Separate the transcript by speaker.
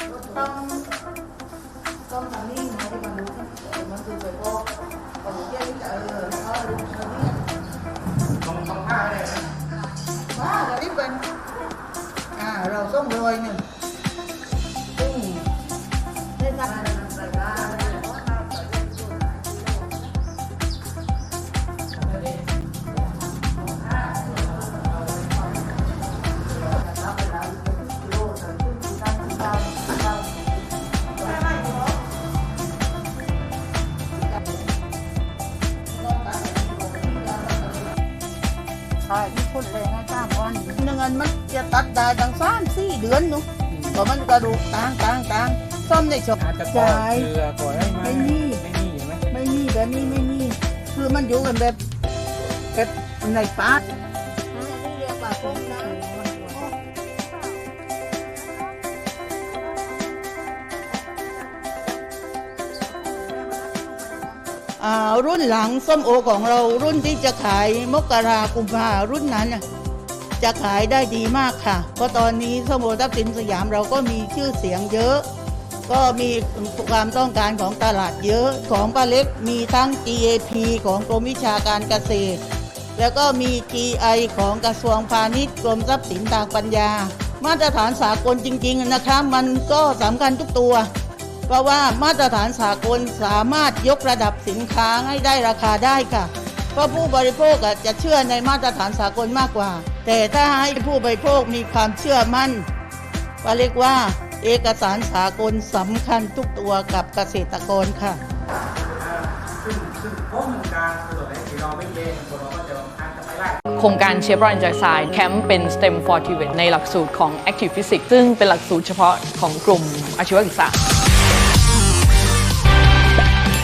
Speaker 1: ต้องต้องทำนี่มาที่มันรู้มันคือไปพวกของเยี่ยกเออเขาเรื่องนี้
Speaker 2: ตรงตรงห้าเลย
Speaker 1: ว้าเราที่เป็นอ่าเราส่งรวยหนึ่ง ใช่ที่คนแรงนะจ้ามวันหนึ่งอันมันจะตัดได้ดังสามสี่เดือนอยู่เพราะมันกระดูกต่างต่างต่างซ่อมในชก
Speaker 2: อาจจะก่อ
Speaker 1: ใช่
Speaker 2: เกลือก่อได้ไหม
Speaker 1: ไม่มี
Speaker 2: ไม่มีใช่ไหม
Speaker 1: ไม่มีแบบนี้ไม่มีคือมันอยู่กันแบบแบบในป่าเรียกว่าพงนะ รุ่นหลังส้มโอของเรารุ่นที่จะขายมกรากุมภารุ่นนั้นจะขายได้ดีมากค่ะ เพราะตอนนี้ส้มโอทับทิมสยามเราก็มีชื่อเสียงเยอะ ก็มีความต้องการของตลาดเยอะของป้าเล็กมีทั้ง GAP ของกรมวิชาการเกษตร แล้วก็มี GI ของกระทรวงพาณิชย์กรมทรัพย์สินทางปัญญา มาตรฐานสากลจริง ๆ นะคะ มันก็สำคัญทุกตัว เพราะว่ามาตรฐานสากลสามารถยกระดับสินค้าให้ได้ราคาได้ค่ะ เพราะผู้บริโภคจะเชื่อในมาตรฐานสากลมากกว่า แต่ถ้าให้ผู้บริโภคมีความเชื่อมั่นก็เรียกว่า เอกสารสากลสำคัญทุกตัวกับเกษตรกรค่ะ
Speaker 2: ซึ่งซึ่งพวกมันการส่วนไหนที่เราไม่เย็นคนเราก็จะอาจจะไปไล่
Speaker 3: โครงการเชฟรอนจากสายแคมป์เป็น STEM for t i v e t ในหลักสูตรของ Active Physics ซึ่งเป็นหลักสูตรเฉพาะของกลุ่มอาชีวศึกษา